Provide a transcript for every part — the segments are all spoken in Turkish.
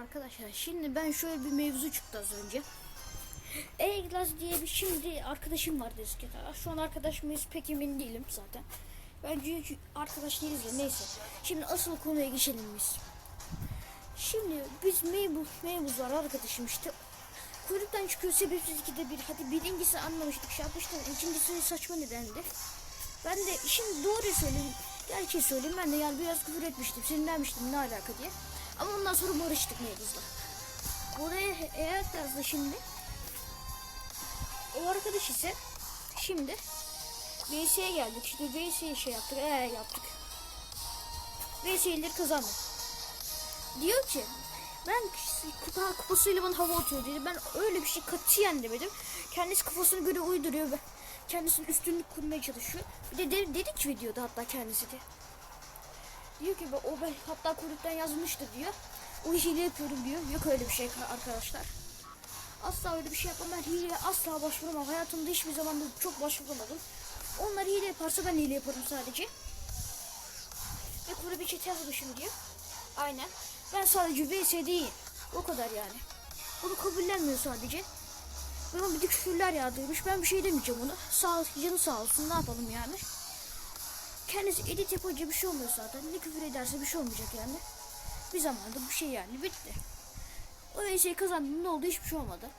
Arkadaşlar şimdi ben şöyle bir mevzu çıktı az önce. Eglas diye bir şimdi arkadaşım vardı eskiden. Şu an arkadaş mıyız pek emin değilim zaten. Bence arkadaş değiliz ya neyse. Şimdi asıl konuya geçelim biz. Şimdi biz meybuz, meybuz var arkadaşım işte. Kuyruktan çıkıyor sebepsiz ikide bir. Hadi birincisi anlamıştık şey yapmıştık. İkincisi saçma nedendi. Ben de şimdi doğruyu söyleyeyim. Gerçeği söyleyeyim ben de yani biraz küfür etmiştim. Sinirlenmiştim ne alaka diye. Ama ondan sonra barıştık meybuzla. Oraya eğer yazdı şimdi. O arkadaş ise şimdi VS'ye geldik. İşte VS'ye şey yaptık. Ee yaptık. VS'leri kazandık. Diyor ki ben kupa kupasıyla bana hava atıyor dedi. Ben öyle bir şey katiyen demedim. Kendisi kafasına göre uyduruyor ve kendisinin üstünlük kurmaya çalışıyor. Bir de, de dedi ki videoda hatta kendisi de. Diyor ki o ben hatta kuyruktan yazmıştı diyor. O hile yapıyorum diyor. Yok öyle bir şey arkadaşlar. Asla öyle bir şey yapmam. Ben hileye asla başvuramam. Hayatımda hiçbir zaman da çok başvuramadım. Onlar hile yaparsa ben hile yaparım sadece. Ve kuru bir chat yazmışım diyor. Aynen. Ben sadece VS değil. O kadar yani. Bunu kabullenmiyor sadece. Bana bir de küfürler yağdırmış. Ben bir şey demeyeceğim ona. Sağ canı sağ olsun. Ne yapalım yani. Kendisi edit yapınca bir şey olmuyor zaten. Ne küfür ederse bir şey olmayacak yani. Bir zamanda bir şey yani bitti. O VS'yi kazandım ne oldu hiçbir şey olmadı.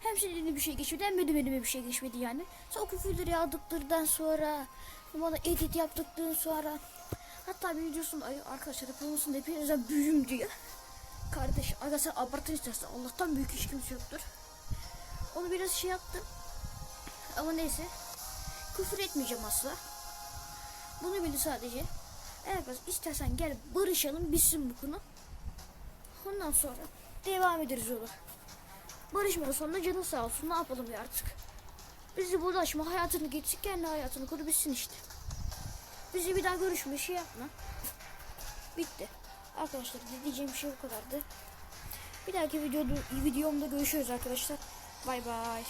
Hem senin bir şey geçmedi hem benim elime bir şey geçmedi yani. Sonra o küfürleri yağdıklarından sonra bana edit yaptıktan sonra hatta bir videosunda ay arkadaşlar yapılmasın hepinizden büyüğüm diyor. Kardeş arkadaşlar abartın istersen Allah'tan büyük hiç kimse yoktur. Onu biraz şey yaptım. Ama neyse. Küfür etmeyeceğim asla. Bunu bil sadece. Eğer bak istersen gel barışalım bitsin bu konu. Ondan sonra devam ederiz yola. Barışmadan sonra canın sağ olsun ne yapalım ya artık. Bizi bulaşma hayatını geçsin kendi hayatını kur bitsin işte. Bizi bir daha görüşme şey yapma. Bitti. Arkadaşlar diyeceğim şey bu kadardı. Bir dahaki videoda, videomda görüşürüz arkadaşlar. Bay bay.